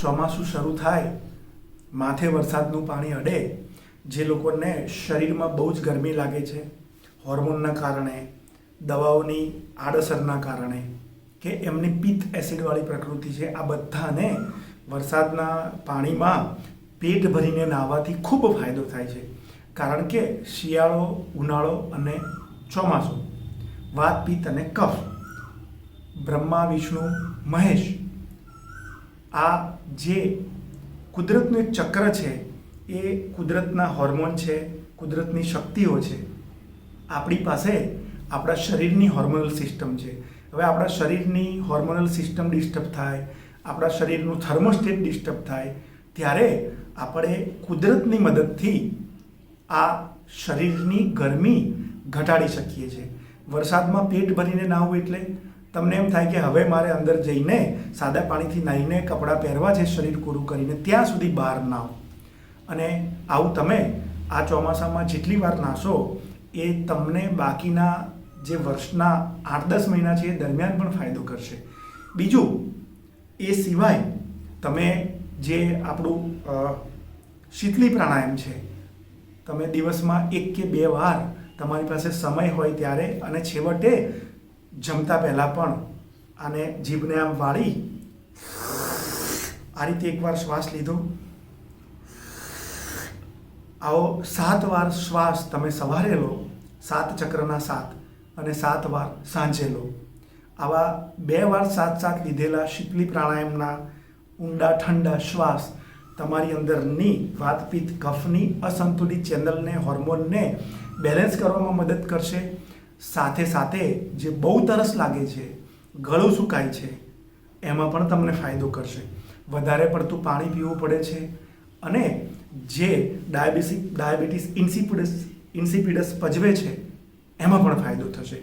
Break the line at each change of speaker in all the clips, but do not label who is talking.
ચોમાસું શરૂ થાય, માથે વરસાદનું પાણી અડે, જે લોકોને શરીરમાં બહુ જ ગરમી લાગે છે, હોર્મોનના કારણે, દવાઓની આડઅસરના કારણે, કે એમની પિત્ત એસિડવાળી પ્રકૃતિ છે, આ બધાને વરસાદના પાણીમાં પેટ ભરીને નાહવાથી ખૂબ ફાયદો થાય છે. કારણ કે શિયાળો, ઉનાળો અને ચોમાસું વાત પિત્ત અને કફ, બ્રહ્મા, વિષ્ણુ, મહેશ આ જે કુદરતનું એક ચક્ર છે, એ કુદરતના હોર્મોન છે, કુદરતની શક્તિઓ છે. આપણી પાસે આપણા શરીરની હોર્મોનલ સિસ્ટમ છે. હવે આપણા શરીરની હોર્મોનલ સિસ્ટમ ડિસ્ટર્બ થાય, આપણા શરીરનું થર્મોસ્ટેટ ડિસ્ટર્બ થાય, ત્યારે આપણે કુદરતની મદદથી આ શરીરની ગરમી ઘટાડી શકીએ છીએ. વરસાદમાં પેટ ભરીને નાહવું એટલે તમને એમ થાય કે હવે મારે અંદર જઈને સાદા પાણીથી નાહીને કપડાં પહેરવા છે, શરીર પૂરું કરીને, ત્યાં સુધી બહાર નાહો અને આવું તમે આ ચોમાસામાં જેટલી વાર નાશો એ તમને બાકીના જે વર્ષના આઠ દસ મહિના છે, એ દરમિયાન પણ ફાયદો કરશે. બીજું, એ સિવાય તમે જે આપણું શીતલી પ્રાણાયામ છે, તમે દિવસમાં એક કે બે વાર તમારી પાસે સમય હોય ત્યારે અને છેવટે જમતા પહેલાં પણ આને જીભને આમ વાળી આ રીતે એકવાર શ્વાસ લીધો. આવો સાત વાર શ્વાસ તમે સવારે લો, સાત ચક્રના સાત અને સાત વાર સાંજે લો. આવા બે વાર સાત સાત લીધેલા શીતલી પ્રાણાયામના ઊંડા ઠંડા શ્વાસ તમારી અંદરની વાતપીત કફની અસંતુલિત ચેનલને, હોર્મોનને બેલેન્સ કરવામાં મદદ કરશે. સાથે સાથે જે બહુ તરસ લાગે છે, ગળું સુકાય છે, એમાં પણ તમને ફાયદો કરશે. વધારે પડતું પાણી પીવું પડે છે અને જે ડાયાબિસિક ડાયાબિટીસ ઇન્સિપિડસ ઇન્સિપિડસ પજવે છે, એમાં પણ ફાયદો થશે.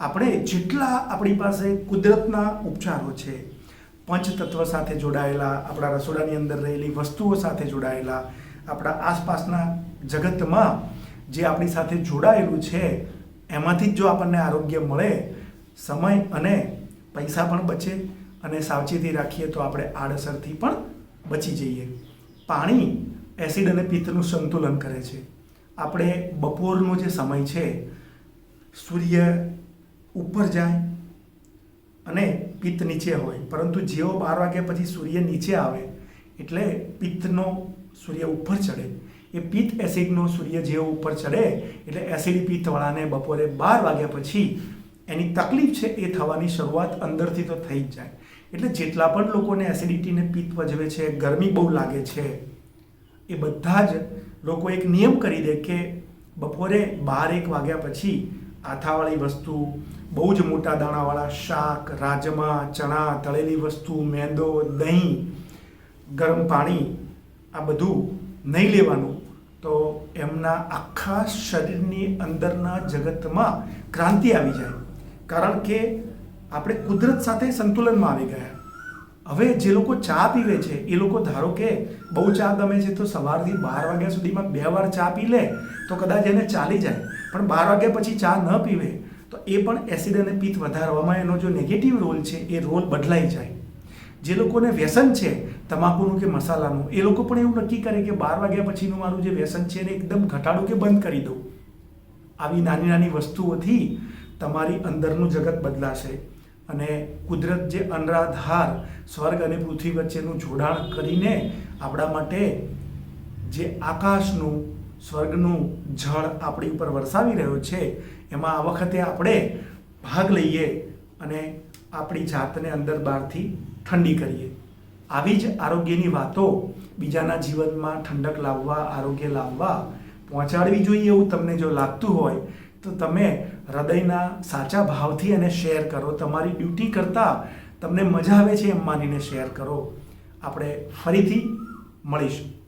આપણે જેટલા આપણી પાસે કુદરતના ઉપચારો છે, પંચતત્વ સાથે જોડાયેલા, આપણા રસોડાની અંદર રહેલી વસ્તુઓ સાથે જોડાયેલા, આપણા આસપાસના જગતમાં જે આપણી સાથે જોડાયેલું છે એમાંથી જ જો આપણને આરોગ્ય મળે, સમય અને પૈસા પણ બચે અને સાવચેતી રાખીએ તો આપણે આડઅસરથી પણ બચી જઈએ. પાણી એસિડ અને પિત્તનું સંતુલન કરે છે. આપણે બપોરનો જે સમય છે, સૂર્ય ઉપર જાય અને પિત્ત નીચે હોય. પરંતુ જેવો બાર વાગ્યા પછી સૂર્ય નીચે આવે, એટલે પિત્તનો સૂર્ય ઉપર ચડે. એ પિત્ત એસિડનો સૂર્ય જેવો ઉપર ચડે એટલે એસિડ પિત્તવાળાને બપોરે બાર વાગ્યા પછી એની તકલીફ છે એ થવાની શરૂઆત અંદરથી તો થઈ જ જાય. એટલે જેટલા પણ લોકોને એસિડિટીને પિત્ત વજવે છે, ગરમી બહુ લાગે છે, એ બધા જ લોકો એક નિયમ કરી દે કે બપોરે બાર એક વાગ્યા પછી આથાવાળી વસ્તુ, બહુ જ મોટા દાણાવાળા શાક, રાજમા, ચણા, તળેલી વસ્તુ, મેંદો, દહીં, ગરમ પાણી આ બધું નહીં લેવાનું. તો એમના આખા શરીરની અંદરના જગતમાં ક્રાંતિ આવી જાય. કારણ કે આપણે કુદરત સાથે સંતુલનમાં આવી ગયા. હવે જે લોકો ચા પીવે છે, એ લોકો ધારો કે બહુ ચા ગમે છે તો સવારથી બાર વાગ્યા સુધીમાં બે વાર ચા પી લે તો કદાચ એને ચાલી જાય. પણ બાર વાગ્યા પછી ચા ન પીવે તો એ પણ એસિડ અને પિત્ત વધારવામાં એનો જો નેગેટિવ રોલ છે, એ રોલ બદલાઈ જાય. જે લોકોને વ્યસન છે, તમાકુનું કે મસાલાનું, એ લોકો પણ એવું નક્કી કરે કે બાર વાગ્યા પછીનું મારું જે વ્યસન છે એને એકદમ ઘટાડું કે બંધ કરી દઉં. આવી નાની નાની વસ્તુઓથી તમારી અંદરનું જગત બદલાશે અને કુદરત જે અનરાધાર, સ્વર્ગ અને પૃથ્વી વચ્ચેનું જોડાણ કરીને આપણા માટે જે આકાશનું, સ્વર્ગનું જળ આપણી ઉપર વરસાવી રહ્યો છે, એમાં આ વખતે આપણે ભાગ લઈએ અને આપણી જાતને અંદર બહારથી ઠંડી કરીએ. આવી જ આરોગ્યની વાતો બીજાના જીવનમાં ઠંડક લાવવા, આરોગ્ય લાવવા પહોંચાડવી જોઈએ એવું તમને જો લાગતું હોય, તો તમે હૃદયના સાચા ભાવથી એને શેર કરો. તમારી ડ્યુટી કરતાં તમને મજા આવે છે એમ માનીને શેર કરો. આપણે ફરીથી મળીશું.